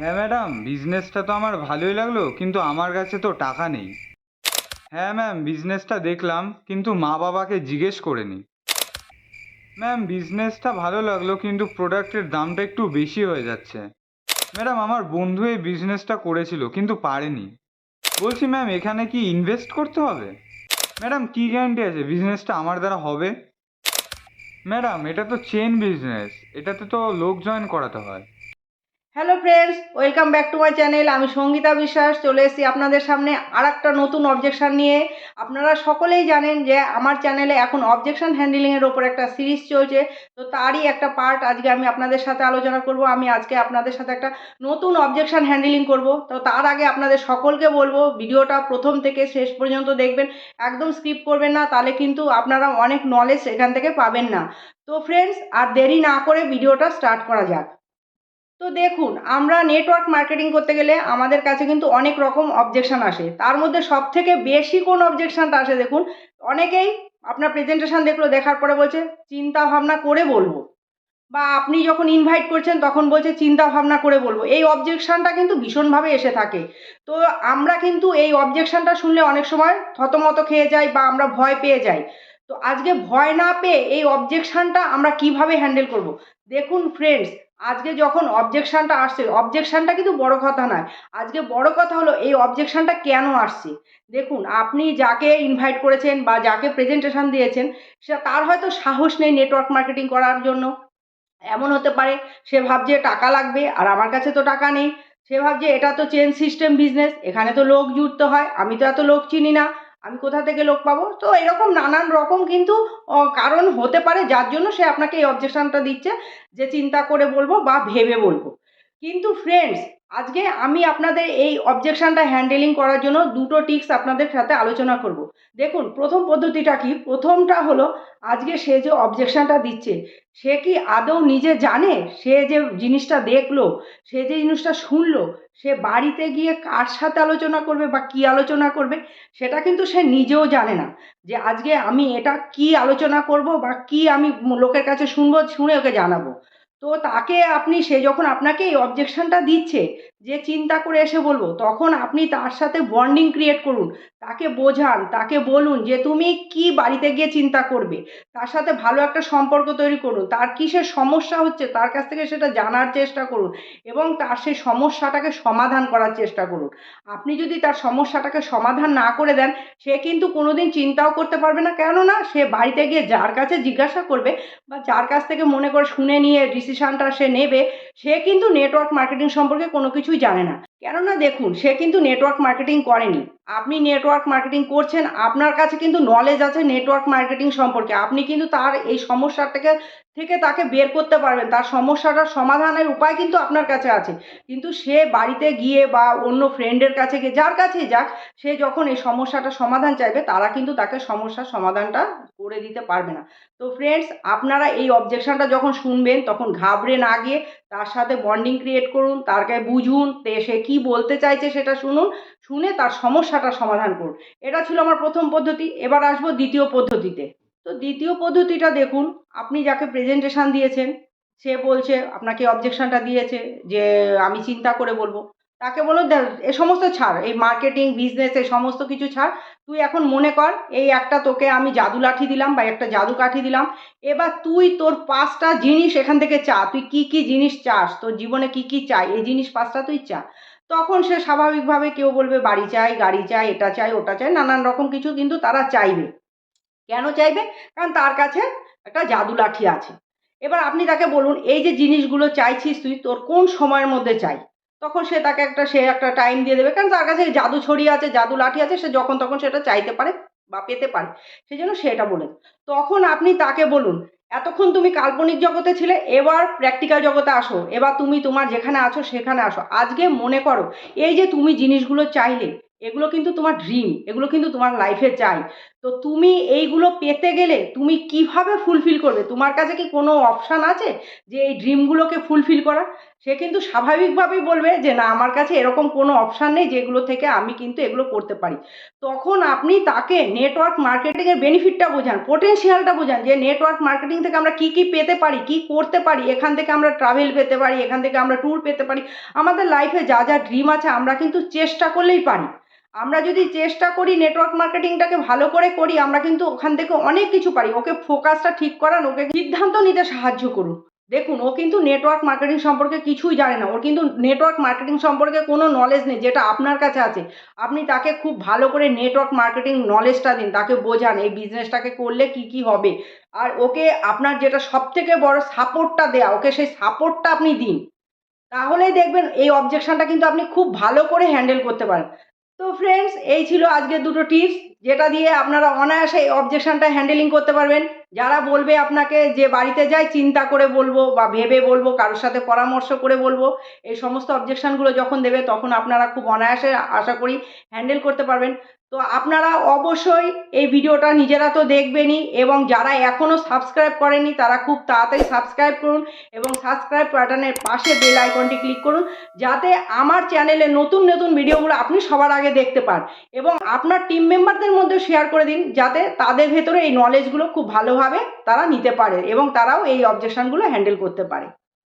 হ্যাঁ ম্যাডাম বিজনেসটা তো আমার ভালোই লাগল, কিন্তু আমার কাছে তো টাকা নেই। হ্যাঁ ম্যাম বিজনেসটা দেখলাম, কিন্তু মা বাবাকে জিজ্ঞেস করে নি ম্যাম বিজনেসটা ভালো লাগল, কিন্তু প্রোডাক্টের দামটা একটু বেশি হয়ে যাচ্ছে। ম্যাডাম, আমার বন্ধু এই বিজনেসটা করেছিল, কিন্তু পারেনি। বলছি, ম্যাম, এখানে কি ইনভেস্ট করতে হবে? ম্যাডাম, কী গ্যারান্টি আছে? বিজনেসটা আমার দ্বারা হবে? ম্যাডাম, এটা তো চেন বিজনেস এটাতে তো লোক জয়েন করাতে হয়। Hello friends welcome back to my channel আমি সঙ্গীতা বিশ্বাস। চলে এসেছি আপনাদের সামনে আর একটা নতুন অবজেকশান নিয়ে। আপনারা সকলেই জানেন যে আমার চ্যানেলে এখন অবজেকশন হ্যান্ডেলিংয়ের ওপর একটা সিরিজ চলছে। তো তারই একটা পার্ট আজকে আমি আপনাদের সাথে আলোচনা করব। আমি আজকে আপনাদের সাথে একটা নতুন অবজেকশান হ্যান্ডেলিং করব। তো তার আগে আপনাদের সকলকে বলব, ভিডিওটা প্রথম থেকে শেষ পর্যন্ত দেখবেন। একদম স্কিপ করবেন না, তাহলে কিন্তু আপনারা অনেক নলেজ এখান থেকে পাবেন না। তো ফ্রেন্ডস আর দেরি না করে ভিডিওটা স্টার্ট করা যাক। তো দেখুন, আমরা নেটওয়ার্ক মার্কেটিং করতে গেলে আমাদের কাছে কিন্তু অনেক রকম অবজেকশন আসে। তার মধ্যে সব থেকে বেশি কোন অবজেকশনটা আসে দেখুন, অনেকেই আপনার প্রেজেন্টেশন দেখল, দেখার পরে বলছে, চিন্তা ভাবনা করে বলব। বা আপনি যখন ইনভাইট করছেন, তখন বলছে, চিন্তা ভাবনা করে বলব। এই অবজেকশনটা কিন্তু ভীষণভাবে এসে থাকে। তো আমরা কিন্তু এই অবজেকশনটা শুনলে অনেক সময় থতমত খেয়ে যাই বা আমরা ভয় পেয়ে যাই। তো আজকে ভয় না পেয়ে এই অবজেকশনটা আমরা কীভাবে হ্যান্ডেল করব? দেখুন ফ্রেন্ডস আজকে যখন অবজেকশনটা আসছে অবজেকশনটা কিন্তু বড় কথা নয়। আজকে বড় কথা হলো, এই অবজেকশনটা কেন আসছে? দেখুন, আপনি যাকে ইনভাইট করেছেন বা যাকে প্রেজেন্টেশন দিয়েছেন, সে তার হয়তো সাহস নেই নেটওয়ার্ক মার্কেটিং করার জন্য। এমন হতে পারে, সে ভাবছে টাকা লাগবে, আর আমার কাছে তো টাকা নেই। সে ভাবছে, এটা তো চেন সিস্টেম বিজনেস এখানে তো লোক জুড়তে হয়, আমি তো এত লোক চিনি না। আমি কোথা থেকে লোক পাবো? তো এরকম নানান রকম কিন্তু কারণ হতে পারে যার জন্য সে আপনাকে এই অবজেকশনটা দিচ্ছে যে চিন্তা করে বলব বা ভেবে বলব। কিন্তু ফ্রেন্ডস আজকে আমি আপনাদের এই অবজেকশনটা হ্যান্ডেলিং করার জন্য দুটো টিপস আপনাদের সাথে আলোচনা করব। দেখুন, প্রথম পদ্ধতিটা কি? প্রথমটা হলো আজকে সে যে অবজেকশনটা দিচ্ছে, সে কি আদৌ নিজে জানে? সে যে জিনিসটা দেখল, সে যে জিনিসটা শুনলো, সে বাড়িতে গিয়ে কার সাথে আলোচনা করবে বা কি আলোচনা করবে, সেটা কিন্তু সে নিজেও জানে না। যে আজকে আমি এটা কি আলোচনা করব বা কি আমি লোকের কাছে শুনব, শুনে ওকে জানাব। তো তাকে আপনি, সে যখন আপনাকে এই অবজেকশনটা দিচ্ছে যে চিন্তা করে এসে বলব, তখন আপনি তার সাথে বন্ডিং ক্রিয়েট করুন। তাকে বোঝান, তাকে বলুন যে তুমি কি বাড়িতে গিয়ে চিন্তা করবে। তার সাথে ভালো একটা সম্পর্ক তৈরি করুন। তার কিসের সমস্যা হচ্ছে তার কাছ থেকে সেটা জানার চেষ্টা করুন এবং তার সেই সমস্যাটাকে সমাধান করার চেষ্টা করুন। আপনি যদি তার সমস্যাটাকে সমাধান না করে দেন, সে কিন্তু কোনোদিন চিন্তাও করতে পারবে না। কেননা সে বাড়িতে গিয়ে যার কাছে জিজ্ঞাসা করবে বা যার কাছ থেকে মনে করে শুনে নিয়ে ডিসিশনটা সে নেবে, সে কিন্তু নেটওয়ার্ক মার্কেটিং সম্পর্কে কোনো কিছুই জানে না। কেননা দেখুন, সে কিন্তু নেটওয়ার্ক মার্কেটিং করেনি। আপনি নেটওয়ার্ক মার্কেটিং করছেন, আপনার কাছে কিন্তু নলেজ আছে নেটওয়ার্ক মার্কেটিং সম্পর্কে। আপনি কিন্তু তার এই সমস্যাটাকে থেকে তাকে বের করতে পারবেন। তার সমস্যাটার সমাধানের উপায় কিন্তু আপনার কাছে আছে। কিন্তু সে বাড়িতে গিয়ে বা অন্য ফ্রেন্ডের কাছে গিয়ে, যার কাছেই যাক, সে যখন এই সমস্যাটা সমাধান চাইবে, তারা কিন্তু তাকে সমস্যার সমাধানটা করে দিতে পারবে না। তো ফ্রেন্ডস আপনারা এই অবজেকশনটা যখন শুনবেন, তখন ঘাবড়ে না গিয়ে তার সাথে বন্ডিং ক্রিয়েট করুন, তারকে বুঝুন সে কী বলতে চাইছে সেটা শুনুন শুনে তার সমস্যাটা সমাধান করুন। এটা ছিল আমার প্রথম পদ্ধতি এবার আসব দ্বিতীয় পদ্ধতিতে। তো দ্বিতীয় পদ্ধতিটা দেখুন আপনি যাকে প্রেজেন্টেশন দিয়েছেন সে বলছে আপনাকে অবজেকশনটা দিয়েছে যে আমি চিন্তা করে বলব। তাকে বলো "দেখ, এ সমস্ত ছাড় এই মার্কেটিং বিজনেস এই সমস্ত কিছু ছাড় তুই এখন মনে কর এই একটা তোকে আমি জাদু লাঠি দিলাম বা একটা জাদু কাঠি দিলাম এবার তুই তোর পাঁচটা জিনিস এখান থেকে চা তুই কি কি জিনিস চাস তোর জীবনে কি কি চাই এই জিনিস পাঁচটা তুই চা। তখন সে স্বাভাবিকভাবে কেউ বলবে, বাড়ি চাই, গাড়ি চাই, এটা চাই, ওটা চাই। নানান রকম কিছু কিন্তু তারা চাইবে। কেন চাইবে? কারণ তার কাছে একটা জাদু লাঠি আছে। এবার আপনি তাকে বলুন, এই যে জিনিসগুলো চাইছিস তুই, তোর কোন সময়ের মধ্যে চাই? তখন সে তাকে একটা, সে একটা টাইম দিয়ে দেবে। কারণ তার কাছে জাদু ছড়ি আছে, জাদু লাঠি আছে, সে যখন তখন সেটা চাইতে পারে বা পেতে পারে। সেই জন্য সেটা বলে। তখন আপনি তাকে বলুন এতক্ষণ তুমি কাল্পনিক জগতে ছিলে, এবার প্র্যাকটিক্যাল জগতে আসো। এবার তুমি তোমার যেখানে আছো, সেখানে আসো। আজকে মনে করো, এই যে তুমি জিনিসগুলো চাইলে, এগুলো কিন্তু তোমার ড্রিম এগুলো কিন্তু তোমার লাইফে চাই। তো তুমি এইগুলো পেতে গেলে তুমি কীভাবে ফুলফিল করবে? তোমার কাছে কি কোনো অপশান আছে যে এই ড্রিমগুলোকে ফুলফিল করা সে কিন্তু স্বাভাবিকভাবেই বলবে যে না, আমার কাছে এরকম কোনো অপশান নেই যেগুলো থেকে আমি কিন্তু এগুলো করতে পারি। তখন আপনি তাকে নেটওয়ার্ক মার্কেটিংয়ের বেনিফিটটা বোঝান পোটেনশিয়ালটা বোঝান যে নেটওয়ার্ক মার্কেটিং থেকে আমরা কি কি পেতে পারি, কি করতে পারি, এখান থেকে আমরা ট্রাভেল পেতে পারি, এখান থেকে আমরা ট্যুর পেতে পারি। আমাদের লাইফে যা যা ড্রিম আছে আমরা কিন্তু চেষ্টা করলেই পারি। আমরা যদি চেষ্টা করি নেটওয়ার্ক মার্কেটিংটাকে ভালো করে করি, আমরা কিন্তু ওখান থেকে অনেক কিছু পারি। ওকে ফোকাসটা ঠিক করান, ওকে সিদ্ধান্ত নিতে সাহায্য করুন। দেখুন, ও কিন্তু নেটওয়ার্ক মার্কেটিং সম্পর্কে কিছুই জানে না। ওর কিন্তু নেটওয়ার্ক মার্কেটিং সম্পর্কে কোনো নলেজ নেই, যেটা আপনার কাছে আছে। আপনি তাকে খুব ভালো করে নেটওয়ার্ক মার্কেটিং নলেজটা দিন, তাকে বোঝান, এই বিজনেসটাকে করলে কি কি হবে। আর ওকে আপনার যেটা সব থেকে বড় সাপোর্টটা দেয়া, ওকে সেই সাপোর্টটা আপনি দিন। তাহলেই দেখবেন এই অবজেকশনটা কিন্তু আপনি খুব ভালো করে হ্যান্ডেল করতে পারেন। তো ফ্রেন্ডস এই ছিল আজকের দুটো টিপস যেটা দিয়ে আপনারা অনায়াসে এই অবজেকশনটা হ্যান্ডেলিং করতে পারবেন। যারা বলবে আপনাকে যে বাড়িতে যাই, চিন্তা করে বলব বা ভেবে বলব, কারোর সাথে পরামর্শ করে বলব, এই সমস্ত অবজেকশনগুলো যখন দেবে, তখন আপনারা খুব অনায়াসে আশা করি হ্যান্ডেল করতে পারবেন। তো আপনারা অবশ্যই এই ভিডিওটা নিজেরা তো দেখবেনই এবং যারা এখনও সাবস্ক্রাইব করেনি তারা খুব তাড়াতাড়ি সাবস্ক্রাইব করুন এবং সাবস্ক্রাইব বাটনের পাশে বেল আইকনটি ক্লিক করুন যাতে আমার চ্যানেলে নতুন নতুন ভিডিওগুলো আপনি সবার আগে দেখতে পান এবং আপনার টিম মেম্বারদের মধ্যে শেয়ার করে দিন যাতে তাদের ভেতরে এই নলেজগুলো খুব ভালোভাবে তারা নিতে পারে এবং তারাও এই অবজেকশনগুলো হ্যান্ডেল করতে পারে।